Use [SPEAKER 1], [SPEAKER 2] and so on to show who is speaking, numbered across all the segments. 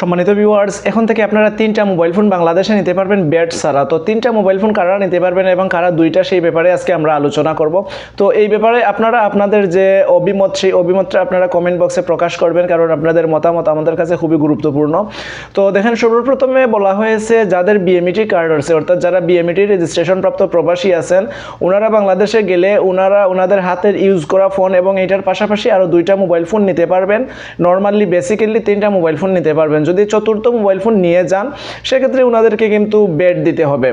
[SPEAKER 1] সম্মানিত ভিউয়ার্স এখন থেকে আপনারা তিনটা মোবাইল ফোন বাংলাদেশে নিতে পারবেন ব্যাট ছাড়া। তো তিনটা মোবাইল ফোন কারা নিতে পারবেন এবং কারা দুইটা, সেই ব্যাপারে আজকে আমরা আলোচনা করব। তো এই ব্যাপারে আপনারা, আপনাদের যে অভিমত, সেই অভিমতটা আপনারা কমেন্ট বক্সে প্রকাশ করবেন, কারণ আপনাদের মতামত আমাদের কাছে খুবই গুরুত্বপূর্ণ। তো দেখেন, সর্বপ্রথমে বলা হয়েছে, যাদের বিএমইটি কার্ড আছে, অর্থাৎ যারা বিএমইটি রেজিস্ট্রেশন প্রাপ্ত প্রবাসী আছেন, ওনারা বাংলাদেশে গেলে ওনারা, ওনাদের হাতের ইউজ করা ফোন এবং এটার পাশাপাশি আরও দুইটা মোবাইল ফোন নিতে পারবেন। নর্মালি বেসিক্যালি তিনটা মোবাইল ফোন নিতে পারবেন। যদি চতুর্থ মোবাইল ফোন নিয়ে যান, সেক্ষেত্রে ওনাদেরকে কিন্তু বেড দিতে হবে।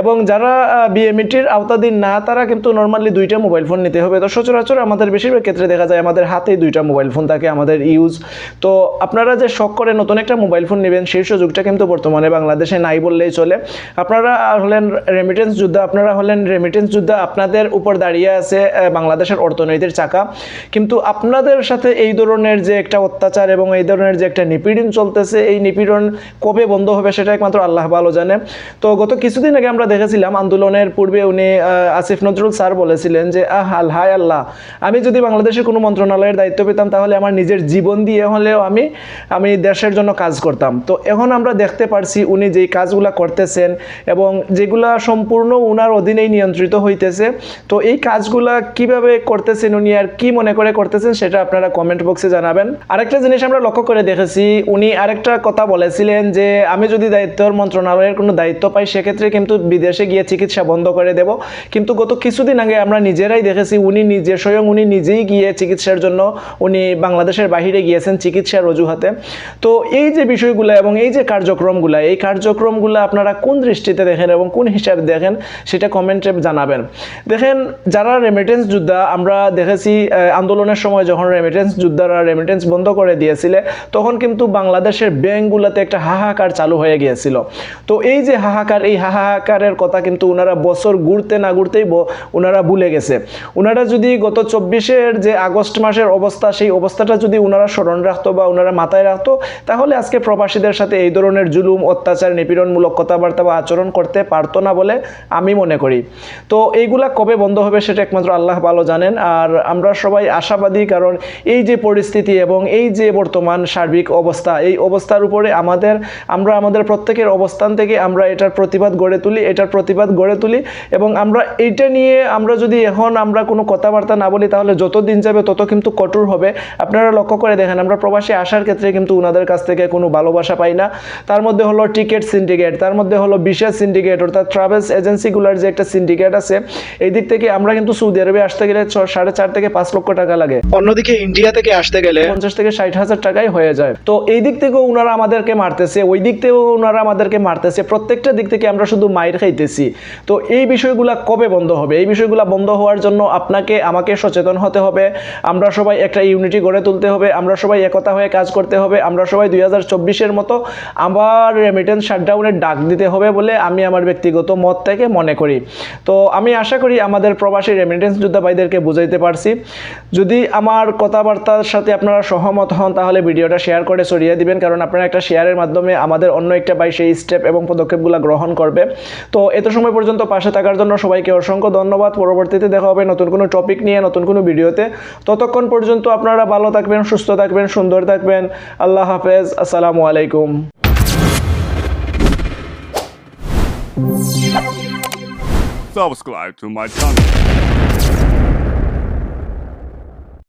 [SPEAKER 1] এবং যারা বিএমইটির আওতাধীন না, তারা কিন্তু নর্মালি দুইটা মোবাইল ফোন নিতে হবে। তো সচরাচর আমাদের বেশিরভাগ ক্ষেত্রে দেখা যায় আমাদের হাতেই দুইটা মোবাইল ফোন থাকে আমাদের ইউজ তো আপনারা যে শখ করে নতুন একটা মোবাইল ফোন নেবেন, সেই সুযোগটা কিন্তু বর্তমানে বাংলাদেশে নাই বললেই চলে। আপনারা হলেন রেমিটেন্স যোদ্ধা, আপনারা হলেন রেমিটেন্স যোদ্ধা, আপনাদের উপর দাঁড়িয়ে আছে বাংলাদেশের অর্থনীতির চাকা। কিন্তু আপনাদের সাথে এই ধরনের যে একটা অত্যাচার এবং এই ধরনের যে একটা নিপীড়ন চলতেছে এই নিপীড়ন কবে বন্ধ হবে সেটা একমাত্র আল্লাহ ভালো জানে। তো গত কিছুদিন আগে আমরা দেখেছিলাম আন্দোলনের পূর্বে উনি আসিফ নজরুল স্যার বলেছিলেন যে, আহ, আল, হায় আল্লাহ, আমি যদি বাংলাদেশের কোনো মন্ত্রণালয়ের দায়িত্ব পেতাম তাহলে আমার নিজের জীবন দিয়ে হলেও আমি আমি দেশের জন্য কাজ করতাম। তো এখন আমরা দেখতে পারছি উনি যেই কাজগুলা করতেছেন এবং যেগুলা সম্পূর্ণ উনার অধীনেই নিয়ন্ত্রিত হইতেছে। তো এই কাজগুলা কীভাবে করতেছেন উনি আর কি মনে করে করতেছেন সেটা আপনারা কমেন্ট বক্সে জানাবেন। আরেকটা জিনিস আমরা লক্ষ্য করে দেখেছি, উনি আরেকটা কথা বলেছিলেন যে, আমি যদি দায়িত্বর মন্ত্রণালয়ের কোনো দায়িত্ব পাই, সেক্ষেত্রে কিন্তু বিদেশে গিয়ে চিকিৎসা বন্ধ করে দেব। কিন্তু গত কিছুদিন আগে আমরা নিজেরাই দেখেছি, উনি নিজে, স্বয়ং উনি নিজেই গিয়ে চিকিৎসার জন্য উনি বাংলাদেশের বাহিরে গিয়েছেন চিকিৎসার অজুহাতে। তো এই যে বিষয়গুলো এবং এই যে কার্যক্রমগুলো, এই কার্যক্রমগুলো আপনারা কোন দৃষ্টিতে দেখেন এবং কোন হিসাবে দেখেন, সেটা কমেন্টে জানাবেন। দেখেন, যারা রেমিটেন্স যোদ্ধা, আমরা দেখেছি আন্দোলনের সময় যখন রেমিটেন্স যোদ্ধারা রেমিটেন্স বন্ধ করে দিয়েছিলে, তখন কিন্তু বাংলাদেশের ব্যাংকগুলোতে একটা হাহাকার চালু হয়ে গিয়েছিল। তো এই যে হাহাকার, এই হাহাকারের কথা কিন্তু ওনারা বছর ঘুরতে না ঘুরতেই ওনারা ভুলে গেছে। ওনারা যদি গত চব্বিশের যে আগস্ট মাসের অবস্থা, সেই অবস্থাটা যদি ওনারা স্মরণ রাখতো বা ওনারা মাথায় রাখতো, তাহলে আজকে প্রবাসীদের সাথে এই ধরনের জুলুম, অত্যাচার, নিপীড়নমূলক কথাবার্তা বা আচরণ করতে পারতো না বলে আমি মনে করি। তো এইগুলা কবে বন্ধ হবে সেটা একমাত্র আল্লাহ ভালো জানেন। আর আমরা সবাই আশাবাদী, কারণ এই যে পরিস্থিতি এবং এই যে বর্তমান সার্বিক অবস্থা, এই অবস্থার উপরে আমাদের আমরা আমাদের প্রত্যেকের অবস্থান থেকে আমরা এটার প্রতিবাদ গড়ে তুলি এটার প্রতিবাদ গড়ে তুলি এবং আমরা এইটা নিয়ে আমরা যদি এখন আমরা কোনো কথাবার্তা না বলি তাহলে যত দিন যাবে তত কিন্তু কঠোর হবে। আপনারা লক্ষ্য করে দেখেন আমরা প্রবাসী আসার ক্ষেত্রে কিন্তু ওনাদের কাছ থেকে কোনো ভালোবাসা পাই না। তার মধ্যে হলো টিকিট সিন্ডিকেট তার মধ্যে হলো বিশেষ সিন্ডিকেট অর্থাৎ ট্রাভেলস এজেন্সিগুলোর যে একটা সিন্ডিকেট আছে এই দিক থেকে আমরা কিন্তু সৌদি আরবে আসতে গেলে সাড়ে চার থেকে পাঁচ লক্ষ টাকা লাগে। অন্যদিকে ইন্ডিয়া থেকে আসতে গেলে পঞ্চাশ থেকে ষাট হাজার টাকাই হয়ে যায়। তো এই দিক থেকেও ওনারা আমাদেরকে মারতেছে, ওই দিক থেকেও ওনারা আমাদেরকে মারতেছে, প্রত্যেকটা দিক থেকে আমরা শুধু মায়ের খাইতেছি। তো এই বিষয়গুলা কবে বন্ধ হবে? এই বিষয়গুলা বন্ধ হওয়ার জন্য আপনাকে, আমাকে সচেতন হতে হবে, আমরা সবাই একটা ইউনিটি গড়ে তুলতে হবে, আমরা সবাই একতা হয়ে কাজ করতে হবে, আমরা সবাই দুই হাজার চব্বিশের মতো আবার রেমিটেন্স শাটডাউনের ডাক দিতে হবে বলে আমি আমার ব্যক্তিগত মত থেকে মনে করি। তো আমি আশা করি আমাদের প্রবাসী রেমিটেন্স যোদ্ধা ভাইদেরকে বুঝাইতে পারছি। যদি আমার কথাবার্তার সাথে আপনারা সহমত হন, তাহলে ভিডিওটা শেয়ার করে ছড়িয়ে দিবেন, কারণ আপনারা একটা শেয়ারের মাধ্যমে আমাদের অন্য একটা বাই সেই স্টেপ এবং পদক্ষেপগুলো গ্রহণ করবে। তো এত সময় পর্যন্ত পাশে থাকার জন্য সবাইকে অসংখ্য ধন্যবাদ। পরবর্তীতে দেখা হবে নতুন কোনো টপিক নিয়ে, নতুন কোনো ভিডিওতে। ততক্ষণ পর্যন্ত আপনারা ভালো থাকবেন, সুস্থ থাকবেন, সুন্দর থাকবেন। আল্লাহ হাফেজ। আসসালামু আলাইকুম।
[SPEAKER 2] Subscribe to my channel.